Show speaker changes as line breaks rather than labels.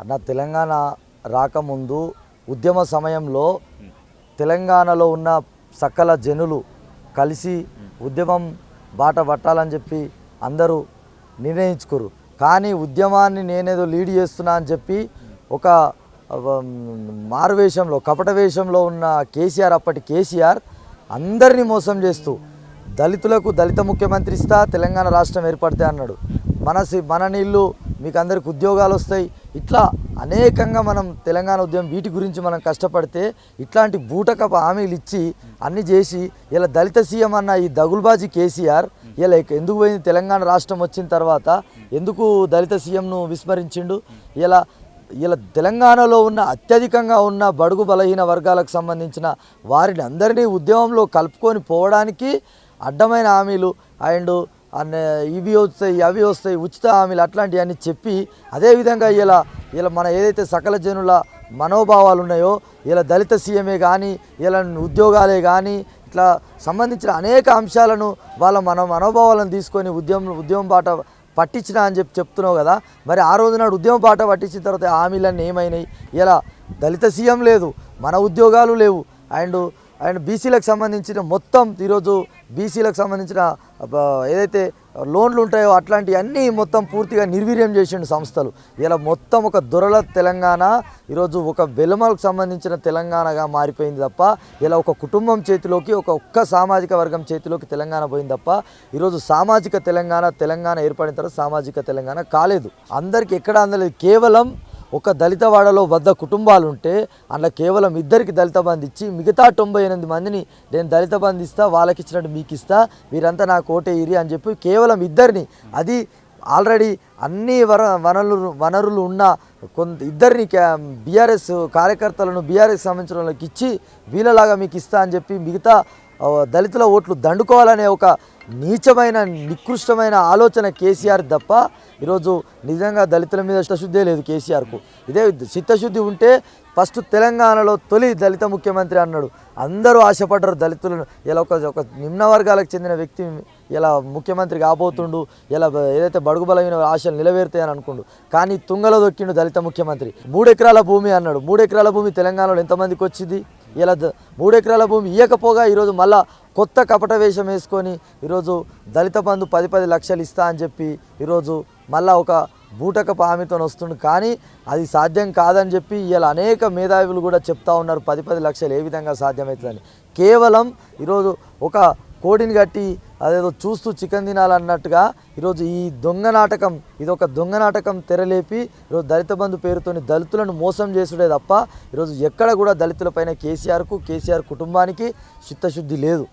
అన్న తెలంగాణ రాకముందు ఉద్యమ సమయంలో తెలంగాణలో ఉన్న సకల జనులు కలిసి ఉద్యమం బాట పట్టాలని చెప్పి అందరూ నిర్ణయించుకోరు. కానీ ఉద్యమాన్ని నేనేదో లీడ్ చేస్తున్నా అని చెప్పి ఒక మారువేషంలో కపట వేషంలో ఉన్న కేసీఆర్ అప్పటి కేసీఆర్ అందరినీ మోసం చేస్తూ దళితులకు దళిత ముఖ్యమంత్రి ఇస్తా తెలంగాణ రాష్ట్రం ఏర్పడితే అన్నాడు. మన మన నీళ్ళు మీకు అందరికి ఉద్యోగాలు వస్తాయి. ఇట్లా అనేకంగా మనం తెలంగాణ ఉద్యమం వీటి గురించి మనం కష్టపడితే ఇట్లాంటి బూటకపు హామీలు ఇచ్చి అన్ని చేసి ఇలా దళిత సీఎం అన్న ఈ దగుల్బాజీ కేసీఆర్ ఇలా ఎందుకు పోయింది? తెలంగాణ రాష్ట్రం వచ్చిన తర్వాత ఎందుకు దళిత సీఎంను విస్మరించిండు? ఇలా ఇలా తెలంగాణలో ఉన్న అత్యధికంగా ఉన్న బడుగు బలహీన వర్గాలకు సంబంధించిన వారిని అందరినీ ఉద్యమంలో కలుపుకొని పోవడానికి అడ్డమైన హామీలు అండ్ ఇవి వస్తాయి అవి వస్తాయి ఉచిత హామీలు అట్లాంటివన్నీ చెప్పి అదేవిధంగా ఇలా ఇలా మన ఏదైతే సకల జనుల మనోభావాలు ఉన్నాయో ఇలా దళిత సీఎమే కానీ ఇలా ఉద్యోగాలే కానీ ఇట్లా సంబంధించిన అనేక అంశాలను వాళ్ళ మన మనోభావాలను తీసుకొని ఉద్యమం ఉద్యమం బాట పట్టించిన అని చెప్పి చెప్తున్నావు కదా మరి ఆ రోజు నాడు ఉద్యమం పాట పట్టించిన తర్వాత హామీలన్నీ ఏమైనాయి? ఇలా దళిత సీఎం లేదు మన ఉద్యోగాలు లేవు అండ్ అండ్ బీసీలకు సంబంధించిన మొత్తం ఈరోజు బీసీలకు సంబంధించిన ఏదైతే లోన్లు ఉంటాయో అట్లాంటివన్నీ మొత్తం పూర్తిగా నిర్వీర్యం చేసిండు సంస్థలు. ఇలా మొత్తం ఒక దొరల తెలంగాణ ఈరోజు ఒక వెలుమలకు సంబంధించిన తెలంగాణగా మారిపోయింది తప్ప ఇలా ఒక కుటుంబం చేతిలోకి ఒక ఒక్క సామాజిక వర్గం చేతిలోకి తెలంగాణ పోయింది తప్ప ఈరోజు సామాజిక తెలంగాణ తెలంగాణ ఏర్పడిన తర్వాత సామాజిక తెలంగాణ కాలేదు. అందరికి ఎక్కడ అందలేదు. కేవలం ఒక దళితవాడలో వద్ద కుటుంబాలు ఉంటే అందులో కేవలం ఇద్దరికి దళిత బంధు ఇచ్చి మిగతా తొంభై ఎనిమిది మందిని నేను దళిత బంధు ఇస్తా వాళ్ళకి ఇచ్చినట్టు మీకు ఇస్తా వీరంతా నాకు ఓటేయిరి అని చెప్పి కేవలం ఇద్దరిని అది ఆల్రెడీ అన్ని వర వనరులు వనరులు ఉన్న కొంత ఇద్దరిని బీఆర్ఎస్ కార్యకర్తలను బీఆర్ఎస్ సంబంధించిన వాళ్ళకి ఇచ్చి వీళ్ళలాగా మీకు ఇస్తా అని చెప్పి మిగతా దళితుల ఓట్లు దండుకోవాలనే ఒక నీచమైన నికృష్టమైన ఆలోచన కేసీఆర్ తప్ప ఈరోజు నిజంగా దళితుల మీద చిత్తశుద్ధే లేదు కేసీఆర్కు. ఇదే చిత్తశుద్ధి ఉంటే ఫస్ట్ తెలంగాణలో తొలి దళిత ముఖ్యమంత్రి అన్నాడు. అందరూ ఆశపడ్డారు దళితులను. ఇలా ఒక ఒక నిమ్న వర్గాలకు చెందిన వ్యక్తి ఇలా ముఖ్యమంత్రి కాబోతుండు ఇలా ఏదైతే బడుగు బలమైన ఆశలు నిలవేరుతాయని అనుకుండు. కానీ తుంగలో దొక్కిండు దళిత ముఖ్యమంత్రి. మూడెకరాల భూమి అన్నాడు. మూడెకరాల భూమి తెలంగాణలో ఎంతమందికి వచ్చింది? ఇలా ద- మూడు ఎకరాల భూమి ఇవ్వకపోగా ఈరోజు మళ్ళా కొత్త కపట వేషం వేసుకొని ఈరోజు దళిత బంధు పది పది లక్షలు ఇస్తా అని చెప్పి ఈరోజు మళ్ళా ఒక బూటక పామితో వస్తుంది కానీ అది సాధ్యం కాదని చెప్పి ఇలా అనేక మేధావులు కూడా చెప్తా ఉన్నారు. పది పది లక్షలు ఏ విధంగా సాధ్యమవుతుందని. కేవలం ఈరోజు ఒక కోడిని కట్టి అదేదో చూస్తూ చికెన్ తినాలన్నట్టుగా ఈరోజు ఈ దొంగ నాటకం ఇది ఒక దొంగ నాటకం తెరలేపి ఈరోజు దళిత బంధు పేరుతోని దళితులను మోసం చేసుడే తప్ప ఈరోజు ఎక్కడ కూడా దళితులపైన కేసీఆర్కు కేసీఆర్ కుటుంబానికి చిత్తశుద్ధి లేదు.